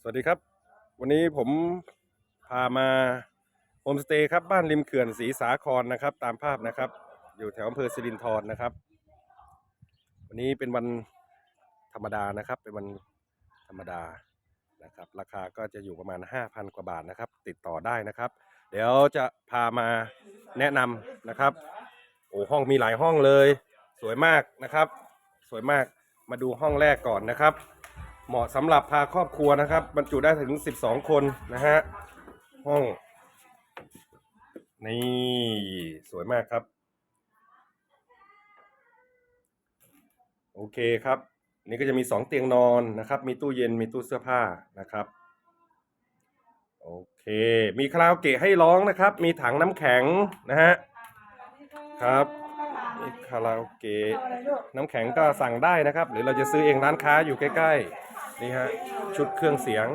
สวัสดีครับ วันนี้ผมพามาโฮมสเตย์ครับบ้านริมเขื่อนศรีสาครนะครับ ตามภาพนะครับ อยู่แถวอำเภอสิรินธรนะครับ วันนี้เป็นวันธรรมดานะครับ เป็นวันธรรมดานะครับ ราคาก็จะอยู่ประมาณ 5,000 กว่าบาทนะครับ ติดต่อได้นะครับ เดี๋ยวจะพามาแนะนำนะครับโอ้ห้องมีหลายห้องเลย สวยมากนะครับ สวยมากมาดูห้องแรกก่อนนะครับ เหมาะสำหรับพาครอบครัวนะครับ บรรจุได้ถึง 12 คนนะฮะ ห้อง นี่สวยมากครับ โอเคครับ นี่ก็จะมี 2 เตียงนอนนะครับ มีตู้เย็นมีตู้เสื้อผ้านะครับ โอเค มีคาราโอเกะให้ร้องนะครับ มีถังน้ำแข็งนะฮะ ครับมีคาราโอเกะน้ำแข็งก็สั่งได้นะครับ หรือเราจะซื้อเองร้านค้าอยู่ใกล้ ๆ นี่ฮะชุดเครื่องเสียง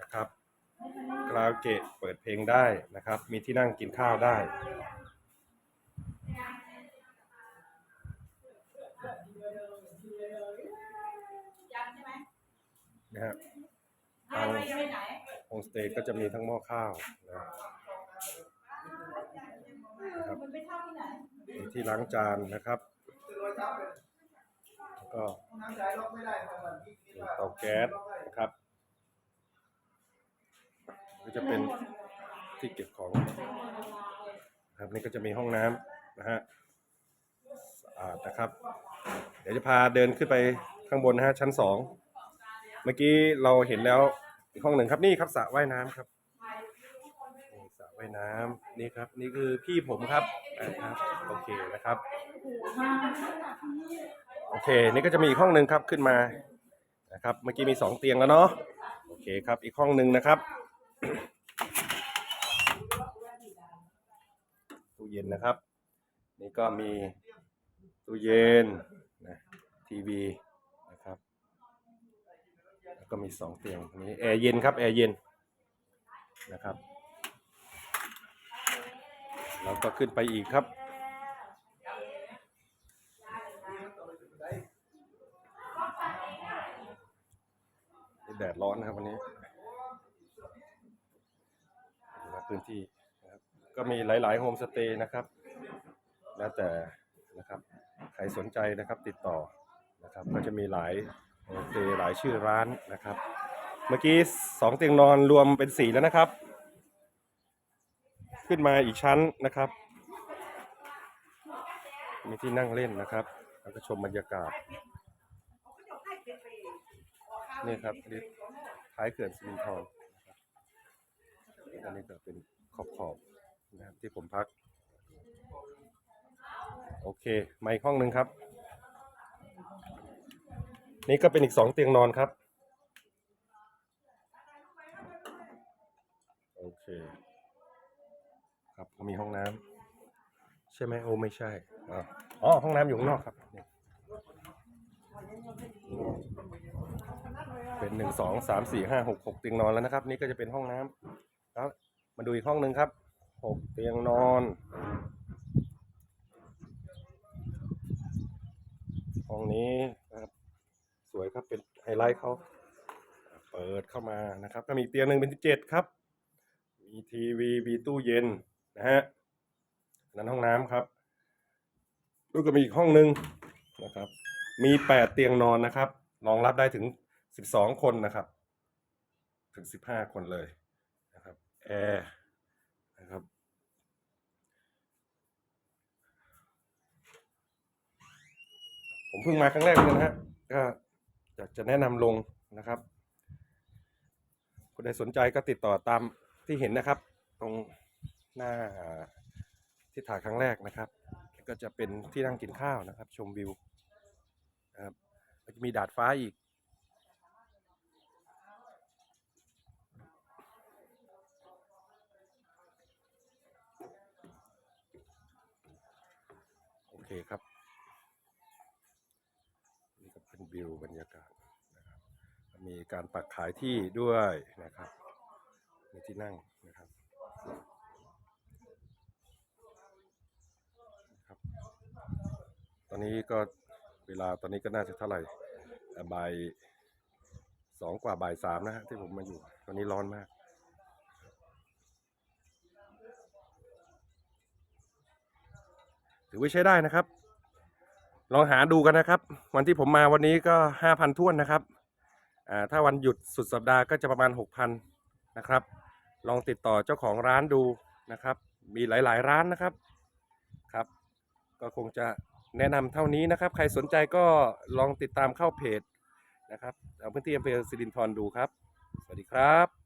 นะครับคาราโอเกะเปิดเพลงได้นะครับ มีที่นั่งกินข้าวได้นะฮะทางโฮมสเตย์ก็จะมีทั้งหม้อข้าวนะครับที่ล้างจานนะครับ ก็เตาแก๊สนะครับก็จะเป็นที่เก็บของนะครับนี่ก็จะมีห้องน้ำนะฮะสะอาดนะครับ เดี๋ยวจะพาเดินขึ้นไปข้างบนนะฮะชั้นสองเมื่อกี้เราเห็นแล้วอีกห้องหนึ่งครับนี่ครับสระว่ายน้ำครับสระว่ายน้ำนี่ครับ นี่คือพี่ผมครับนะครับโอเคนะครับ โอเค นี่ก็จะมีอีกห้องหนึ่งครับขึ้นมานะครับ เมื่อกี้มีสองเตียงแล้วเนาะโอเคครับ อีกห้องหนึ่งนะครับตู้เย็นนะครับ นี่ก็มีตู้เย็นนะทีวีนะครับแล้วก็มีสองเตียงนี้แอร์เย็นครับแอร์เย็นนะครับแล้วก็ขึ้นไปอีกครับ แดดร้อนนะครับวันนี้นะพื้นที่นะครับก็มีหลาย ๆ โฮมสเตย์นะครับ แล้วแต่นะครับใครสนใจนะครับติดต่อนะครับ ก็จะมีหลายโฮมสเตย์หลายชื่อร้านนะครับ เมื่อกี้สองเตียงนอนรวมเป็นสี่แล้วนะครับ ขึ้นมาอีกชั้นนะครับ มีที่นั่งเล่นนะครับ แล้วก็ชมบรรยากาศ นี่ครับนี่ท้ายเขื่อนสิรินธรนะครับอันนี้ก็เป็นขอบขอบๆนะครับที่ผมพัก โอเคมาอีกห้องหนึ่งครับ นี่ก็เป็นอีกสองเตียงนอนครับ โอเค ครับก็มีห้องน้ำใช่ไหมโอ้ไม่ใช่อ๋ออ๋อห้องน้ำอยู่ข้างนอกครับนี่ เป็นหนึ่งสองสามสี่ห้าหกหกเตียงนอนแล้วนะครับ นี่ก็จะเป็นห้องน้ำแล้วมาดูอีกห้องหนึ่งครับหกเตียงนอน ห้องนี้นะครับ สวยครับเป็นไฮไลท์เขาเปิดเข้ามานะครับ ก็มีเตียงหนึ่งเป็นเจ็ดครับ มีทีวีมีตู้เย็นนะฮะนั้นห้องน้ำครับแล้วก็มีอีกห้องหนึ่งนะครับ มีแปดเตียงนอนนะครับรองรับได้ถึง สิบสองคนนะครับ ถึงสิบห้าคนเลยนะครับแอร์นะครับผมเพิ่งมาครั้งแรกเลยนะฮะก็อยากจะแนะนำลงนะครับคนใดสนใจก็ติดต่อตามที่เห็นนะครับ ตรงหน้าที่ถ่ายครั้งแรกนะครับ ก็จะเป็นที่นั่งกินข้าวนะครับ ชมวิวนะครับจะมีดาดฟ้าอีก เคครับ นี่ก็เป็นวิวบรรยากาศนะครับ มีการปักขายที่ด้วยนะครับ มีที่นั่งนะครับครับ ตอนนี้ก็เวลาตอนนี้ก็น่าจะเท่าไหร่บ่ายสองกว่าบ่ายสามนะฮะที่ผมมาอยู่ ตอนนี้ร้อนมาก อว่าใช้ได้นะครับ ลองหาดูกันนะครับ วันที่ผมมาวันนี้ก็ห้าพันท้วนนะครับอ่าถ้าวันหยุดสุดสัปดาห์ก็จะประมาณหกพันนะครับ ลองติดต่อเจ้าของร้านดูนะครับ มีหลายๆ ร้านนะครับครับ ก็คงจะแนะนำเท่านี้นะครับ ใครสนใจก็ลองติดตามเข้าเพจนะครับเอาพื้นที่อำเภอสิรินธรดูครับ สวัสดีครับ